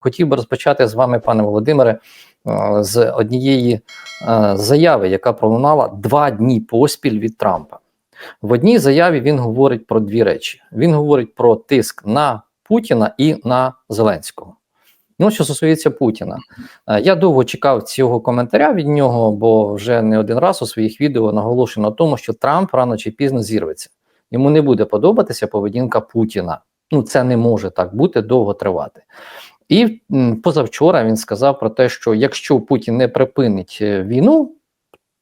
Хотів би розпочати з вами, пане Володимире, е, з однієї е, заяви, яка пролунала два дні поспіль від Трампа. В одній заяві він говорить про дві речі: він говорить про тиск на Путіна і на Зеленського. Ну, що стосується Путіна, е, я довго чекав цього коментаря від нього, бо вже не один раз у своїх відео наголошую на тому, що Трамп рано чи пізно зірветься. Йому не буде подобатися поведінка Путіна. Ну, це не може так бути довго тривати. І позавчора він сказав про те, що якщо Путін не припинить е, війну,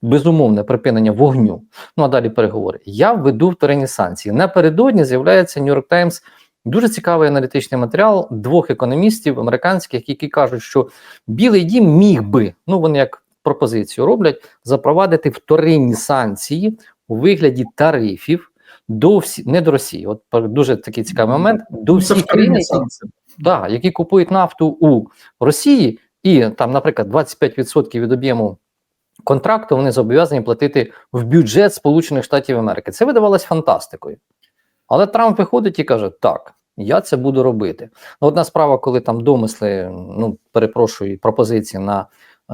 безумовне припинення вогню, ну а далі переговори, я введу вторинні санкції. Напередодні з'являється Нью-Йорк Таймс. Дуже цікавий аналітичний матеріал двох економістів американських, які кажуть, що Білий Дім міг би, ну вони як пропозицію роблять, запровадити вторинні санкції у вигляді тарифів до всі не до Росії. От дуже такий цікавий момент. До Ну, всіх країн. Да, які купують нафту у Росії, і там, наприклад, 25% від об'єму контракту вони зобов'язані платити в бюджет Сполучених Штатів Америки. Це видавалось фантастикою. Але Трамп виходить і каже: так, я це буду робити. Ну, одна справа, коли там домисли, ну перепрошую, пропозиції на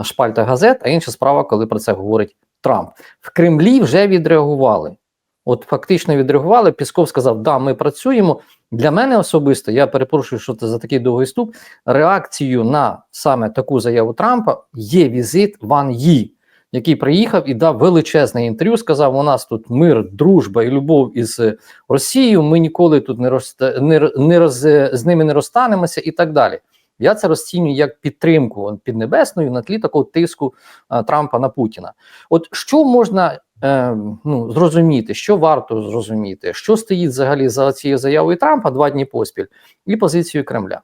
шпальтах газет, а інша справа, коли про це говорить Трамп. В Кремлі вже відреагували. От фактично відреагували. Пісков сказав: Да, ми працюємо. Для мене особисто, я перепрошую, що це за такий довгий ступ. Реакцією на саме таку заяву Трампа є візит Ван Ї, який приїхав і дав величезне інтерв'ю. Сказав: у нас тут мир, дружба і любов із Росією. Ми ніколи тут не розста- не, не роз, з ними не розстанемося, і так далі. Я це розцінюю як підтримку піднебесною на тлі такого тиску а, Трампа на Путіна. От що можна е, ну, зрозуміти, що варто зрозуміти, що стоїть взагалі за цією заявою Трампа два дні поспіль і позицією Кремля.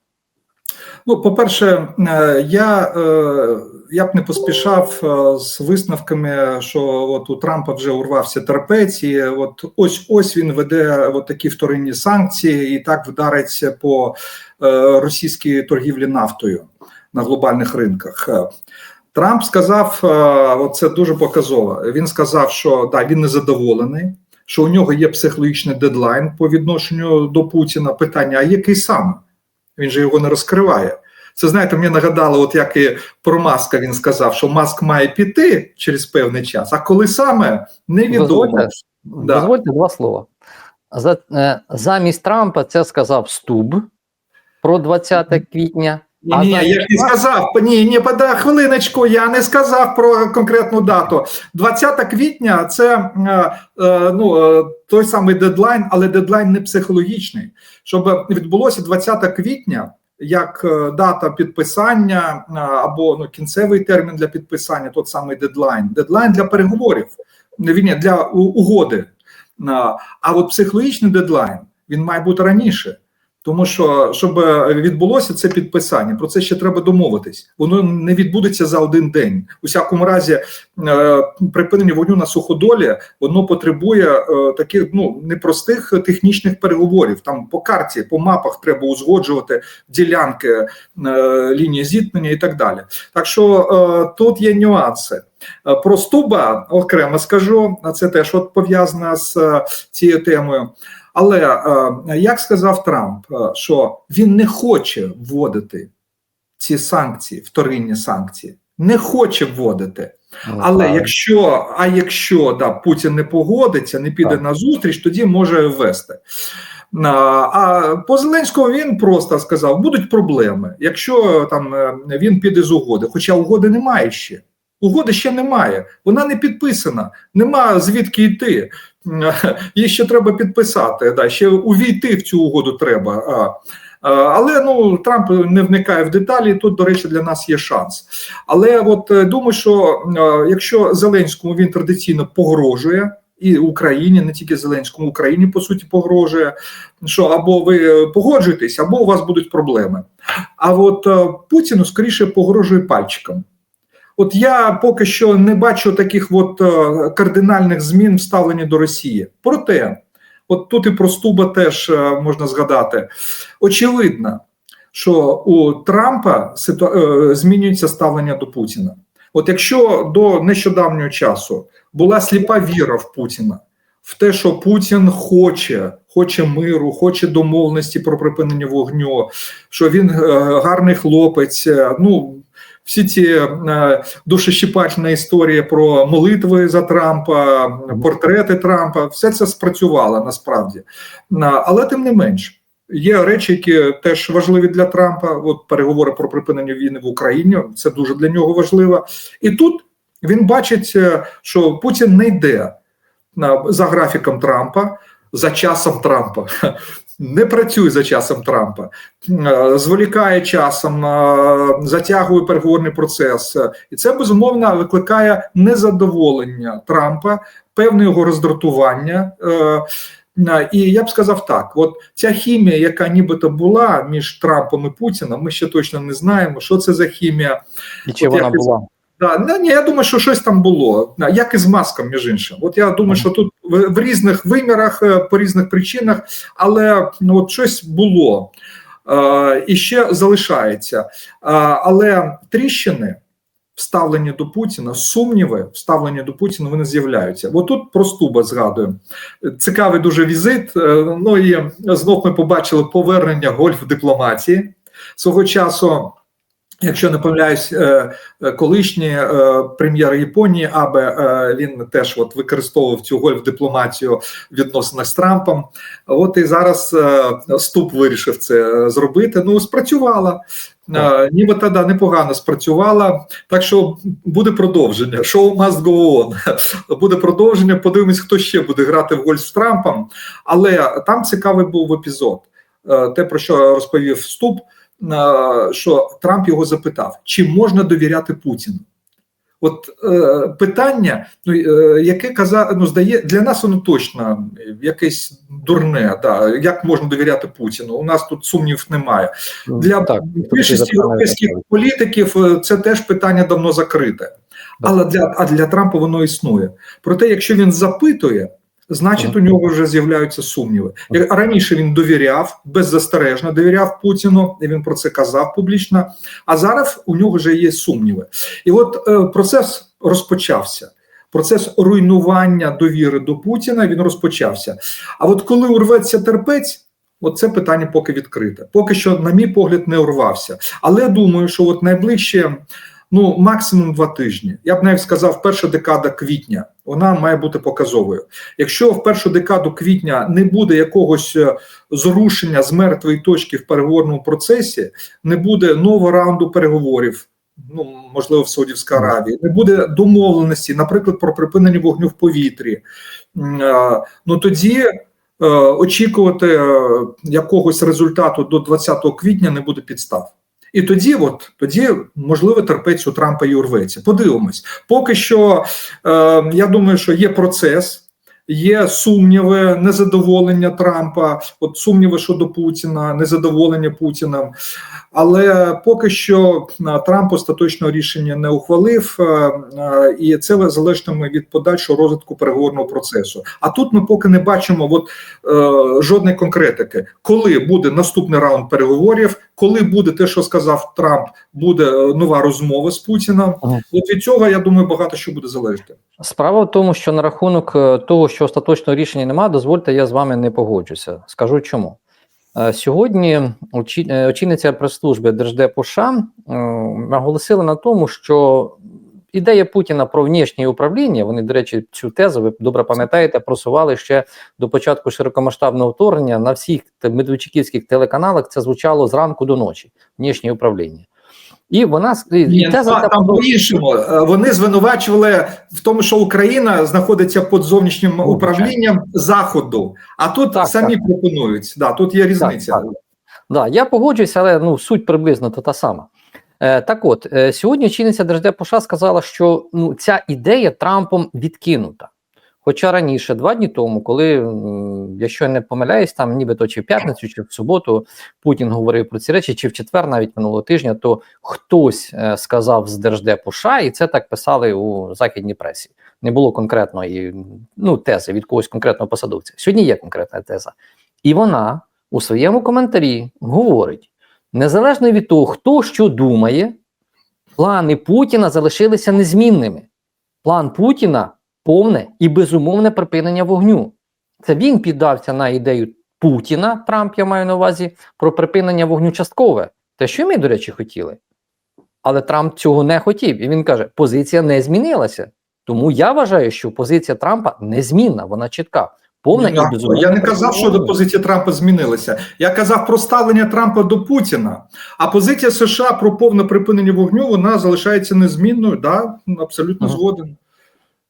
Ну, по-перше, е, я, е, я б не поспішав е, з висновками, що от у Трампа вже урвався терпець, і от ось ось він веде от такі вторинні санкції і так вдариться по російській торгівлі нафтою на глобальних ринках. Трамп сказав, е, це дуже показово. Він сказав, що да, він незадоволений, що у нього є психологічний дедлайн по відношенню до Путіна. Питання: а який саме? Він же його не розкриває. Це знаєте, мені нагадало, от як і про Маска він сказав, що Маск має піти через певний час, а коли саме невідомо. Дозвольте, Да. дозвольте два слова. За, е, замість Трампа це сказав Стуб про 20 квітня. Ні, А ні, я ж не сказав. Ні, ні, пода хвилиночку. Я не сказав про конкретну дату. 20 квітня це е, е, ну, е, той самий дедлайн, але дедлайн не психологічний. Щоб відбулося 20 квітня. Як дата підписання або ну кінцевий термін для підписання, тот самий дедлайн, дедлайн для переговорів, не для угоди. А, А от психологічний дедлайн він має бути раніше. Тому що щоб е, відбулося це підписання, про це ще треба домовитись. Воно не відбудеться за один день. У всякому разі, е, припинення вогню на суходолі воно потребує е, таких ну непростих технічних переговорів. Там по карті, по мапах треба узгоджувати ділянки лінії зіткнення і так далі. Так що тут є нюанси. Про стуба окремо скажу, а це теж от пов'язано з цією темою. Але е, як сказав Трамп, е, що він не хоче вводити ці санкції, вторинні санкції, не хоче вводити. Але Правильно. якщо а якщо да, Путін не погодиться, не піде Так. на зустріч, тоді може ввести. А, а по Зеленському він просто сказав: будуть проблеми, якщо там е, він піде з угоди. Хоча угоди немає ще. Угоди ще немає, вона не підписана, нема звідки йти. Її ще треба підписати. Да, ще увійти в цю угоду треба. Але ну Трамп не вникає в деталі. Тут, до речі, для нас є шанс. Але от е, думаю, що е, якщо Зеленському він традиційно погрожує. І Україні, не тільки Зеленському, Україні по суті погрожує, що або ви погоджуєтесь, або у вас будуть проблеми. А от е, Путіну скоріше погрожує пальчиком. От я поки що не бачу таких от е, кардинальних змін в ставленні до Росії. Проте, от тут і про Стуба теж е, можна згадати. Очевидно, що у Трампа е, змінюється ставлення до Путіна. От якщо до нещодавнього часу була сліпа віра в Путіна, в те, що Путін хоче, хоче миру, хоче домовленості про припинення вогню, що він гарний хлопець. Ну всі ці е, душещипательна історія про молитви за Трампа, портрети Трампа, все це спрацювало насправді. Але тим не менш. Є речі, які теж важливі для Трампа. От переговори про припинення війни в Україні. Це дуже для нього важливо. І тут він бачить, е, що Путін не йде за графіком Трампа, за часом Трампа. Не працює за часом Трампа, Е, зволікає часом, е, затягує переговорний процес, і це безумовно викликає незадоволення Трампа, певне його роздратування. Е, І я б сказав так: от ця хімія, яка нібито була між Трампом і Путіним, ми ще точно не знаємо, що це за хімія. І чи От вона як була? Да, ну, ні, я думаю, що щось там було, як і з маском, між іншим. От я думаю, що тут в, в різних вимірах, е, по різних причинах, але ну, от щось було е, і ще залишається. Е, але тріщини. Вставлені до Путіна, сумніви, вставлені до Путіна, вони з'являються. От тут про Стуба згадую. Цікавий дуже візит. е, Ну і знов ми побачили повернення гольф дипломатії свого часу. Якщо не помиляюсь, е, е, колишній е, прем'єр Японії Абе він теж от використовував цю гольф дипломатію в відносинах з Трампом. От і зараз Ступ вирішив це зробити. Ну спрацювала. Нібито да, непогано спрацювала. Так що буде продовження. Шоу must go on. Буде продовження. Подивимось, хто ще буде грати в гольф з Трампом. Але там цікавий був епізод. Те, про що розповів Ступ що Трамп його запитав, чи можна довіряти Путіну? От е, питання, ну е, яке казав, ну здає для нас воно точно якесь дурне. Да, як можна довіряти Путіну? У нас тут сумнів немає. Для Так, більшості європейських політиків е, це теж питання давно закрите. Але для а для Трампа воно існує. Проте, якщо він запитує, значить у нього вже з'являються сумніви. Раніше він довіряв, беззастережно довіряв Путіну, і він про це казав публічно. А зараз у нього вже є сумніви. І от е, процес розпочався. Процес руйнування довіри до Путіна він розпочався. А от коли урветься терпець, от це питання поки відкрите. Поки що, на мій погляд, не урвався. Але думаю, що от найближче, ну максимум два тижні. Я б навіть сказав, перша декада квітня вона має бути показовою. Якщо в першу декаду квітня не буде якогось е, зрушення з мертвої точки в переговорному процесі, не буде нового раунду переговорів. Ну, можливо, в Саудівській Аравії не буде домовленості, наприклад, про припинення вогню в повітрі. Е, Ну тоді е, очікувати якогось результату до 20 квітня не буде підстав. І тоді, от тоді, можливо, терпець у Трампа і урветься. Подивимось. Поки що, е, я думаю, що є процес. Є сумніви, незадоволення Трампа, от сумніви щодо Путіна, незадоволення Путіним. Але поки що а, Трамп остаточного рішення не ухвалив, е, е, і це залежатиме від подальшого розвитку переговорного процесу. А тут ми поки не бачимо от, е, жодної конкретики, коли буде наступний раунд переговорів, коли буде те, що сказав Трамп, буде е, нова розмова з Путіном. Ага. От від цього я думаю, багато що буде залежати. Справа в тому, що на рахунок е, того, що остаточного рішення немає, дозвольте, я з вами не погоджуся. Скажу чому. Е, Сьогодні е, очільниця прес-служби Держдепу США е, наголосила на тому, що ідея Путіна про внішнє управління, вони, до речі, цю тезу, ви добре пам'ятаєте, просували ще до початку широкомасштабного вторгнення на всіх медведчуківських телеканалах. Це звучало зранку до ночі. Внішнє управління. І вона і Ні, теза та- там по-іншому. Е, Вони звинувачували в тому, що Україна знаходиться під зовнішнім Ну, управлінням Заходу, а тут Так, самі так. пропонують. Да, тут є різниця. Так, так. Да, я погоджуюся, але ну суть приблизно то та сама. Е, так от, е, сьогодні очільниця Держдепу США сказала, що ну, ця ідея Трампом відкинута. Хоча раніше, два дні тому, коли, якщо я не помиляюсь, там нібито чи в п'ятницю, чи в суботу Путін говорив про ці речі, чи в четвер, навіть минулого тижня, то хтось е, сказав з Держдепу США, і це так писали у західній пресі. Не було конкретної ну, тези від когось конкретного посадовця. Сьогодні є конкретна теза. І вона у своєму коментарі говорить: незалежно від того, хто що думає, плани Путіна залишилися незмінними. План Путіна повне і безумовне припинення вогню. Це він піддався на ідею Путіна, Трамп, я маю на увазі, про припинення вогню часткове. Те, що ми, до речі, хотіли. Але Трамп цього не хотів. І він каже: позиція не змінилася. Тому я вважаю, що позиція Трампа незмінна, вона чітка. Повна Я, і безумовна. я не казав, що до позиції Трампа змінилася. Я казав про ставлення Трампа до Путіна. А позиція США про повне припинення вогню вона залишається незмінною. Да, абсолютно згоден.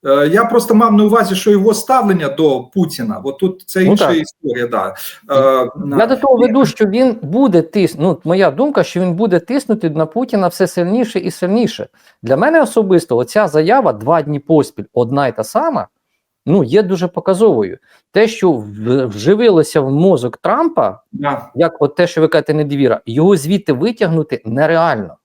Е, Я просто мав на увазі, що його ставлення до Путіна, от тут це Ну, інша так. історія. Да. Е, Я до того веду, що він буде тиснути. Ну, моя думка, що він буде тиснути на Путіна все сильніше і сильніше. Для мене особисто оця заява два дні поспіль, одна й та сама, ну є дуже показовою. Те, що вживилося в мозок Трампа, да. як от те, що ви кажете, недовіра, його звідти витягнути нереально.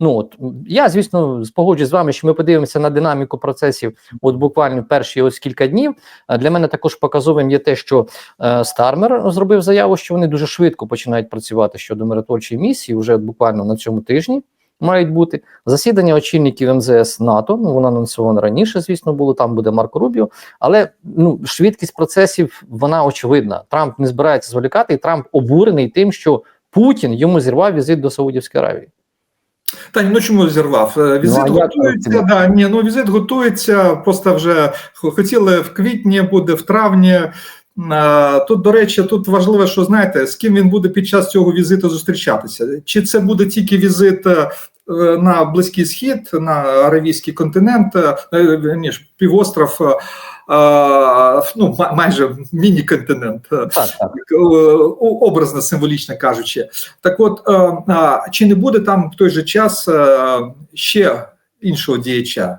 Ну от я, звісно, погоджуюсь з вами, що ми подивимося на динаміку процесів, от буквально перші ось кілька днів. Для мене також показовим є те, що е, Стармер зробив заяву, що вони дуже швидко починають працювати щодо миротворчої місії, вже буквально на цьому тижні мають бути засідання очільників МЗС НАТО. Ну воно анонсовано раніше, звісно, було там буде Марко Рубіо. Але ну швидкість процесів вона очевидна. Трамп не збирається зволікати, і Трамп обурений тим, що Путін йому зірвав візит до Саудівської Аравії. Та ну чому зірвав? Е, Візит Ну, готується. Да, ні, ну візит готується. Просто вже хотіли в квітні, буде в травні. Е, Тут, до речі, тут важливо, що знаєте, з ким він буде під час цього візиту зустрічатися. Чи це буде тільки візит е, на Близький Схід, на Аравійський континент, е, ніж півостров, е, е, ну майже міні-континент. образно символічно кажучи. Так от, чи не буде там в той же час ще іншого діяча?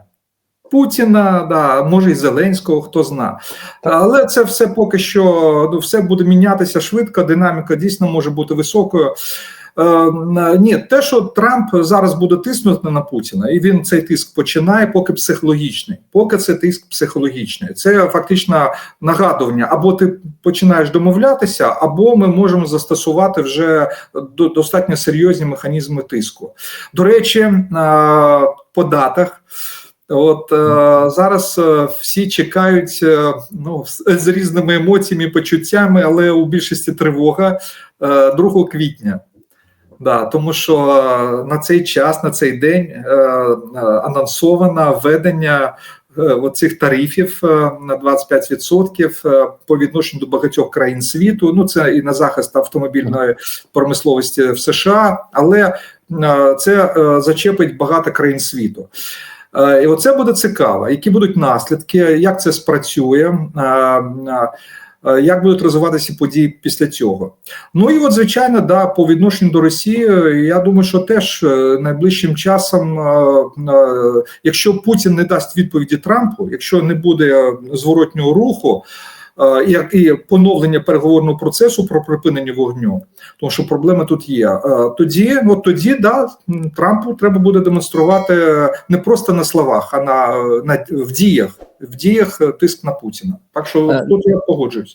Путіна, да, може і Зеленського, хто зна. Але це все поки що ну, все буде мінятися швидко, динаміка дійсно може бути високою. Е, ні, те, що Трамп зараз буде тиснути на Путіна, і він цей тиск починає, поки психологічний. Поки це тиск психологічний. Це фактично нагадування: або ти починаєш домовлятися, або ми можемо застосувати вже достатньо серйозні механізми тиску. До речі, е, по датах. От е, зараз е, всі чекають е, ну, з, з різними емоціями, почуттями, але у більшості тривога е, 2 квітня. Да, тому що е, на цей час, на цей день е, е, анонсовано введення оцих тарифів на 25% е, по відношенню до багатьох країн світу. Ну це і на захист автомобільної промисловості в США, але це зачепить багато країн світу. І оце буде цікаво. Які будуть наслідки, як це спрацює, як будуть розвиватися події після цього? Ну і от, звичайно, да, по відношенню до Росії, е, я думаю, що теж е, найближчим часом, е, е, якщо Путін не дасть відповіді Трампу, якщо не буде е, зворотнього руху. е, Як і поновлення переговорного процесу про припинення вогню, тому що проблема тут є. Е, Тоді, от тоді, да, Трампу треба буде демонструвати не просто на словах, а на, на в діях, в діях е, тиск на Путіна. Так що Е, тут я погоджуюсь.